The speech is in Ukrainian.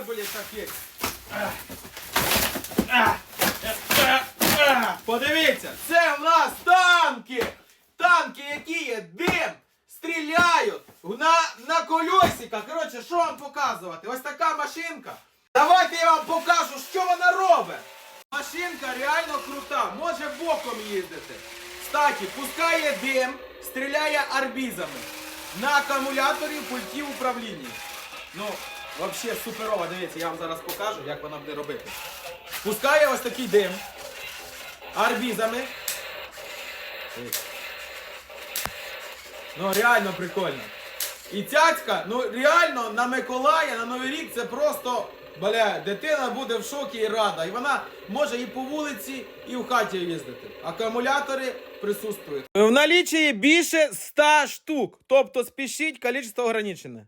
болить такий. Подивіться, це в нас танки! Танки, які є дим, стріляють на, на колесиках. Коротше, що вам показувати? Ось така машинка. Давайте я вам покажу, що вона робить. Машинка реально крута, може боком їздити. Кстати, пускає дим, стріляє арбізами на акумуляторі пультів управління. Ну, взагалі суперова, дивіться, я вам зараз покажу, як вона буде робити. Пускає ось такий дим арбізами. Ну, реально прикольно. І цяцька, ну реально на Миколая, на Новий рік це просто, бля, дитина буде в шокі і рада. І вона може і по вулиці, і в хаті їздити. Акумулятори присутствують. В налічі більше 100 штук. Тобто спішіть, кількість ограничене.